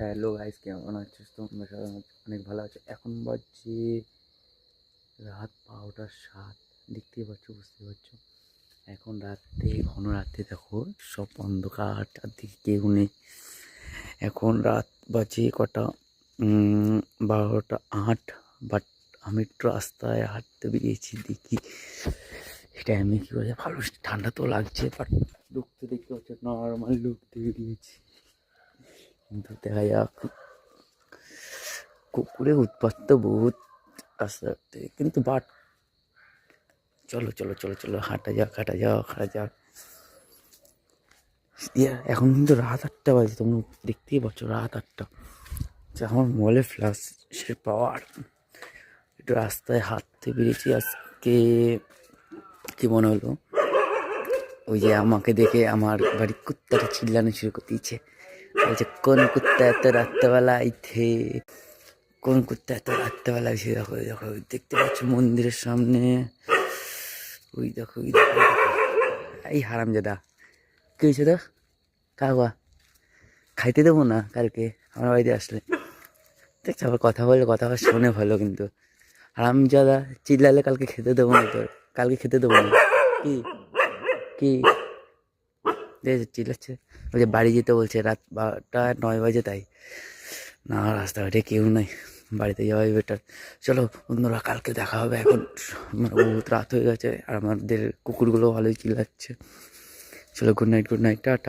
Hello guys, কেমন আছিস তোমরা সবাই অনেক ভালো আছো। এখন বাজছে রাত বারোটার সাত, দেখতেই পাচ্ছ বুঝতে পারছ। এখন রাত্রে ঘন রাত্রে দেখো, সব অন্ধকার, চারদিকে কেউ নেই। এখন রাত বাজে কটা? বারোটা আট বাট আমি একটু রাস্তায় হাঁটতে বেরিয়েছি, দেখি এটা আমি কী বলে, ভালো ঠান্ডা তো লাগছে বাট লুকতে দেখতে পাচ্ছ নর্মাল লুকতে বেরিয়েছি। কিন্তু দেখা যাক। কুকুরের উৎপাত তো বহুত আস্তে আস্তে, কিন্তু বাট চলো চলো চলো চলো, হাঁটা যাক হাঁটা যাক হাঁটা যাক। এখন কিন্তু রাত আটটা বাজে, তোমরা দেখতেই পাচ্ছ রাত আটটা। যে আমার মোবাইলে ফ্ল্যাশের পাওয়ার। একটু রাস্তায় হাঁটতে বেরিয়েছি আজকে। কি মনে হলো? ওই যে আমাকে দেখে আমার বাড়ির কুত্তাটা চিল্লানো শুরু করে দিয়েছে। বলছে কোন কুত্তা এত রাত্রেবেলা আইথে কোন কুত্তা এত রাত্রেবেলা এসে দেখো ওই দেখো দেখতে পাচ্ছ মন্দিরের সামনে। ওই দেখো ওই দেখো এই হারাম দাদা কি হয়েছে তো কাকুয়া খাইতে দেবো না কালকে? আমার বাড়িতে আসলে। দেখছি আবার কথা বললে কথা শোনে ভালো কিন্তু। হারাম দাদা চিল্লালে কালকে খেতে দেবো না তোর। কালকে খেতে দেবো না। কি? কি? চিল্লাচ্ছে বলছে বাড়ি যেতে বলছে, রাত বারোটা, নয় বাজে তাই। না, রাস্তাঘাটে কেউ নাই। বাড়িতে যাওয়াই বেটার চলো, বন্ধুরা, কালকে দেখা হবে এখন। মানে বহুত রাত হয়ে গেছে, আর আমাদের কুকুরগুলো ভালোই চিল্লাচ্ছে। চলো good night good night tata.